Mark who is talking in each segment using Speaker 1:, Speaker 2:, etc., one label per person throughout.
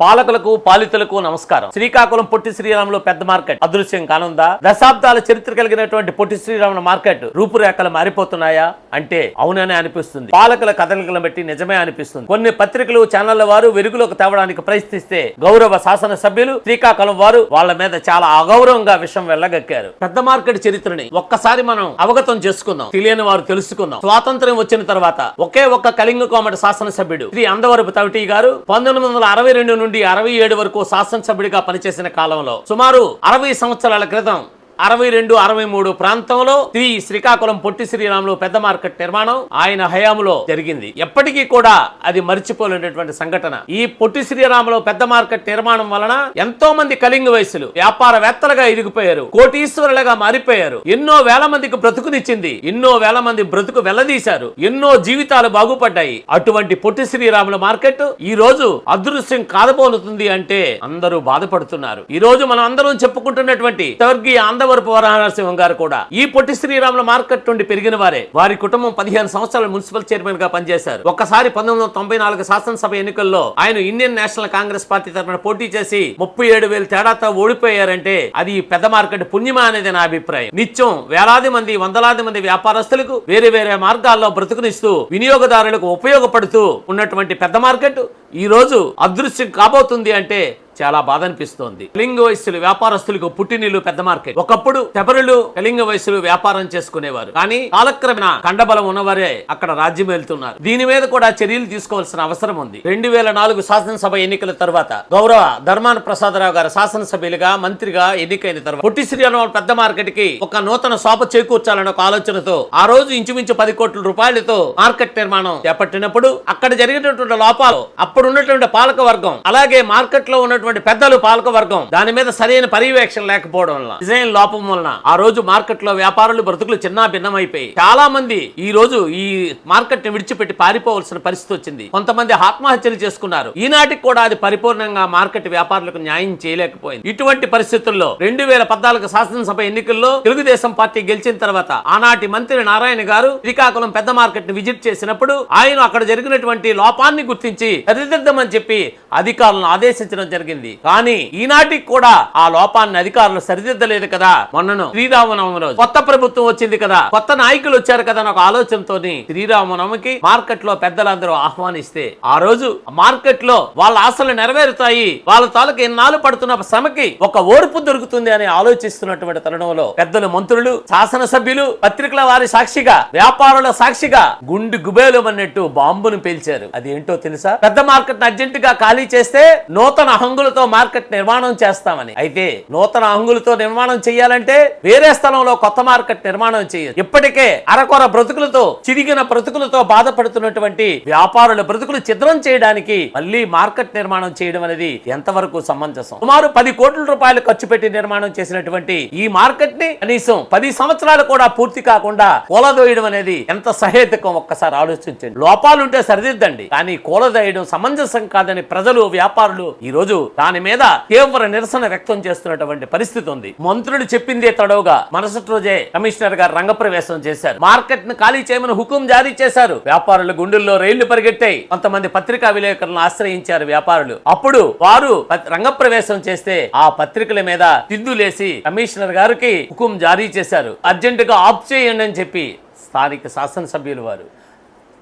Speaker 1: పాలకులకు పాలితులకు నమస్కారం. శ్రీకాకుళం పొట్టి శ్రీరాములు పెద్ద మార్కెట్. అదృశ్యం కానుందా? దశాబ్దాల చరిత్ర కలిగినటువంటి పొట్టి శ్రీరాముల మార్కెట్ రూపురేఖలు మారిపోతున్నాయా? అంటే అవుననే అనిపిస్తుంది. పాలకుల కదలికలను బట్టి నిజమే అనిపిస్తుంది. కొన్ని పత్రికలు ఛానళ్ళ వారు వెలుగులోకి తేవడానికి ప్రయత్నిస్తే గౌరవ శాసన సభ్యులు శ్రీకాకుళం వారు వాళ్ళ మీద చాలా అగౌరవంగా విషయం వెళ్ళగక్కారు. పెద్ద మార్కెట్ చరిత్రని ఒక్కసారి మనం అవగతం చేసుకుందాం. తెలియని వారు తెలుసుకుందాం. స్వాతంత్ర్యం వచ్చిన తర్వాత ఒకే ఒక్క కళింగ కోమటి శాసనసభ్యుడు శ్రీ అందవరపు తవిటి గారు పంతొమ్మిది వందల అరవై రెండు నుండి అరవై ఏడు వరకు శాసనసభ్యుడిగా పనిచేసిన కాలంలో సుమారు అరవై సంవత్సరాల క్రితం అరవై రెండు అరవై మూడు ప్రాంతంలో శ్రీ శ్రీకాకుళం పొట్టి శ్రీరాములు పెద్ద మార్కెట్ నిర్మాణం ఆయన హయాంలో జరిగింది. ఎప్పటికీ కూడా అది మర్చిపోలేనటువంటి సంఘటన. ఈ పొట్టి శ్రీరాములు పెద్ద మార్కెట్ నిర్మాణం వలన ఎంతో మంది కలింగ వయసులు వ్యాపారవేత్తలుగా ఎదిగిపోయారు కోటీశ్వరులుగా మారిపోయారు. ఎన్నో వేల మందికి బ్రతుకునిచ్చింది ఎన్నో వేల మంది బ్రతుకు వెల్లదీశారు ఎన్నో జీవితాలు బాగుపడ్డాయి. అటువంటి పొట్టి శ్రీరాముల మార్కెట్ ఈ రోజు అదృశ్యం కాదబోతుంది అంటే అందరూ బాధపడుతున్నారు. ఈ రోజు మనం అందరం చెప్పుకుంటున్నటువంటి స్వర్గీయ ఆందవరపు వరనరసింహం గారు కూడా. ఈ పొట్టి శ్రీరాముల మార్కెట్ నుండి పెరిగిన వారే. వారి కుటుంబం పదిహేను సంవత్సరాలు మున్సిపల్ చైర్మన్గా పనిచేశారు. ఒక్కసారి పంతొమ్మిది వందల తొంభై నాలుగు శాసనసభ ఎన్నికల్లో ఆయన ఇండియన్ నేషనల్ కాంగ్రెస్ పార్టీ తరఫున పోటీ చేసి ముప్పై ఏడు వేల తేడాతో ఓడిపోయారంటే అది పెద్ద మార్కెట్ పుణ్యమా అనేది నా అభిప్రాయం. నిత్యం వేలాది మంది వందలాది మంది వ్యాపారస్తులకు వేరే వేరే మార్గాల్లో బ్రతుకునిస్తూ వినియోగదారులకు ఉపయోగపడుతూ ఉన్నటువంటి పెద్ద మార్కెట్ ఈ రోజు అదృశ్యం కాబోతుంది అంటే చాలా బాధ అనిపిస్తోంది. కళింగ వయస్సులు వ్యాపారస్తులకు పుట్టినీళ్ళు పెద్ద మార్కెట్. ఒకప్పుడు శబరులు కళింగ వయస్సులు వ్యాపారం చేసుకునేవారు. కానీ కాలక్రమేణ కండబలం ఉన్నవారే అక్కడ రాజ్యం వెళ్తున్నారు. దీని మీద కూడా చర్యలు తీసుకోవాల్సిన అవసరం ఉంది. రెండు వేల నాలుగు శాసనసభ ఎన్నికల తర్వాత గౌరవ ధర్మాన ప్రసాదరావు గారు శాసనసభ్యులుగా మంత్రిగా ఎన్నికైన తర్వాత పొట్టి శ్రీరాములు పెద్ద మార్కెట్కి ఒక నూతన శోభ చేకూర్చాలన్న ఒక ఆలోచనతో ఆ రోజు ఇంచుమించు పది కోట్ల రూపాయలతో మార్కెట్ నిర్మాణం చేపట్టినప్పుడు అక్కడ జరిగినటువంటి లోపాలు అప్పుడు ఉన్నటువంటి పాలక వర్గం అలాగే మార్కెట్లో ఉన్నటువంటి పెద్దలు పాలక వర్గం దాని మీద సరైన పర్యవేక్షణ లేకపోవడం వల్ల డిజైన్ లోపం వలన ఆ రోజు మార్కెట్లో వ్యాపారులు బ్రతుకులు చిన్న భిన్నమైపోయి చాలా మంది ఈ రోజు ఈ మార్కెట్ని విడిచిపెట్టి పారిపోవలసిన పరిస్థితి వచ్చింది. కొంతమంది ఆత్మహత్యలు చేసుకున్నారు. ఈనాటికి కూడా అది పరిపూర్ణంగా మార్కెట్ వ్యాపారులకు న్యాయం చేయలేకపోయింది. ఇటువంటి పరిస్థితుల్లో రెండు వేల పద్నాలుగు శాసనసభ ఎన్నికల్లో తెలుగుదేశం పార్టీ గెలిచిన తర్వాత ఆనాటి మంత్రి నారాయణ గారు శ్రీకాకుళం పెద్ద మార్కెట్ని విజిట్ చేసినప్పుడు ఆయన అక్కడ జరిగినటువంటి లోపాన్ని గుర్తించి సరిదిద్దమని చెప్పి అధికారులను ఆదేశించడం జరిగింది. కానీ ఈనాటికి కూడా ఆ లోపాన్ని అధికారులు సరిదిద్దలేదు కదా. మొన్నను శ్రీరామనవమి రోజు కొత్త ప్రభుత్వం వచ్చింది కదా. కొత్త నాయకులు వచ్చారు కదా అని ఒక ఆలోచనతో శ్రీరామనవమికి మార్కెట్లో పెద్దలందరూ ఆహ్వానిస్తే ఆ రోజు మార్కెట్లో వాళ్ళ ఆశలు నెరవేరుతాయి. వాళ్ళ తాలూకు ఎన్నాళ్ళు పడుతున్న శ్రమకి ఒక ఓర్పు దొరుకుతుంది అని ఆలోచిస్తున్నటువంటి తరుణంలో పెద్దలు మంత్రులు శాసనసభ్యులు పత్రికల వారి సాక్షిగా వ్యాపారుల సాక్షిగా గుండు గుబేలు అన్నట్టు బాంబును పేల్చారు. అది ఏంటో తెలుసా? పెద్ద మార్కెట్ అర్జెంట్గా ఖాళీ చేస్తే నూతన హంగులతో మార్కెట్ నిర్మాణం చేస్తామని. అయితే నూతన హంగులతో నిర్మాణం చేయాలంటే వేరే స్థలంలో కొత్త మార్కెట్ నిర్మాణం చేయదు ఇప్పటికే అరకొర బ్రతుకులతో చిరిగిన బ్రతుకులతో బాధపడుతున్నటువంటి వ్యాపారుల బ్రతుకులు చిద్రం చేయడానికి మళ్ళీ మార్కెట్ నిర్మాణం చేయడం అనేది ఎంతవరకు సమంజసం? సుమారు పది కోట్ల రూపాయలు ఖర్చు పెట్టి నిర్మాణం చేసినటువంటి ఈ మార్కెట్ని కనీసం పది సంవత్సరాలు కూడా పూర్తి కాకుండా కూలదోయడం అనేది ఎంత సహేతుకం? ఒక్కసారి ఆలోచించండి. లోపాలుంటే సరిదిద్దండి. కానీ కూలదోయడం సమంజసం కాదని ప్రజలు వ్యాపారులు ఈ రోజు దాని మీద తీవ్ర నిరసన వ్యక్తం చేస్తున్నటువంటి పరిస్థితి ఉంది. మంత్రులు చెప్పిందే తడవుగా మరుసటి రోజే కమిషనర్ గారు రంగప్రవేశం చేశారు. మార్కెట్ను ఖాళీ చేయమని హుకుం జారీ చేశారు. వ్యాపారుల గుండెల్లో రైళ్ళు పరిగెట్టాయి కొంతమంది పత్రికా విలేకరులను ఆశ్రయించారు వ్యాపారులు. అప్పుడు వారు రంగప్రవేశం చేస్తే ఆ పత్రికల మీద తిద్దులేసి కమిషనర్ గారికి హుకుం జారీ చేశారు. అర్జెంటుగా ఆఫ్ చేయండి అని చెప్పి స్థానిక శాసనసభ్యులు వారు.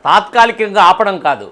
Speaker 1: తాత్కాలికంగా ఆపడం కాదు.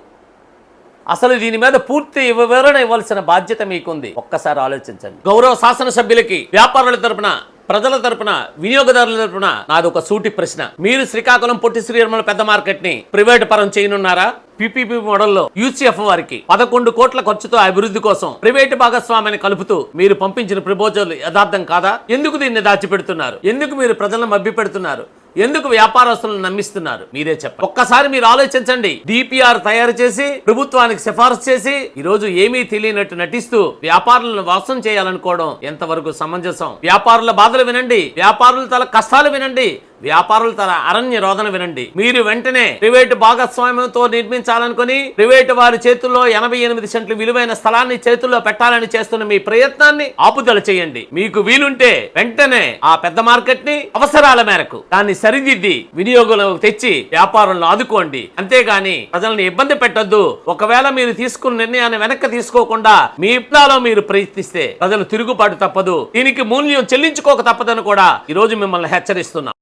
Speaker 1: అసలు దీని మీద పూర్తి వివరణ ఇవ్వాల్సిన బాధ్యత మీకుంది. ఒక్కసారి ఆలోచించండి. గౌరవ శాసనసభ్యులకి వ్యాపారుల తరపున ప్రజల తరపున వినియోగదారుల తరపున నాది ఒక సూటి ప్రశ్న. మీరు శ్రీకాకుళం పొట్టి శ్రీరాముల పెద్ద మార్కెట్ని ప్రైవేట్ పరం చేయనున్నారా? పిపిపి మోడల్లో యూసీఎఫ్ వారికి పదకొండు కోట్ల ఖర్చుతో అభివృద్ధి కోసం ప్రైవేటు భాగస్వామిని కలుపుతూ మీరు పంపించిన ప్రపోజల్ యథార్థం కాదా? ఎందుకు దీన్ని దాచిపెడుతున్నారు? ఎందుకు మీరు ప్రజలను మభ్యపెడుతున్నారు? ఎందుకు వ్యాపారస్తులను నమ్మిస్తున్నారు? మీరే చెప్పండి. ఒక్కసారి మీరు ఆలోచించండి. డిపిఆర్ తయారు చేసి ప్రభుత్వానికి సిఫార్సు చేసి ఈ రోజు ఏమీ తెలియనట్టు నటిస్తూ వ్యాపారులను వాసం చేయాలనుకోవడం ఎంతవరకు సమంజసం? వ్యాపారుల బాధలు వినండి. వ్యాపారుల తల కష్టాలు వినండి. వ్యాపారులు తన అరణ్య రోదన వినండి. మీరు వెంటనే ప్రైవేటు భాగస్వామ్యంతో నిర్మించాలనుకుని ప్రైవేటు వారి చేతుల్లో ఎనభై ఎనిమిది సెంట్లు విలువైన స్థలాన్ని చేతుల్లో పెట్టాలని చేస్తున్న మీ ప్రయత్నాన్ని ఆపుదల చేయండి. మీకు వీలుంటే వెంటనే ఆ పెద్ద మార్కెట్ని అవసరాల మేరకు దాన్ని సరిదిద్ది వినియోగంలోకి తెచ్చి వ్యాపారులను ఆదుకోండి. అంతేగాని ప్రజల్ని ఇబ్బంది పెట్టొద్దు. ఒకవేళ మీరు తీసుకున్న నిర్ణయాన్ని వెనక్కి తీసుకోకుండా మీ ఇప్లాలో మీరు ప్రయత్నిస్తే ప్రజలు తిరుగుబాటు తప్పదు. దీనికి మూల్యం చెల్లించుకోక తప్పదని కూడా ఈ రోజు మిమ్మల్ని హెచ్చరిస్తున్నాం.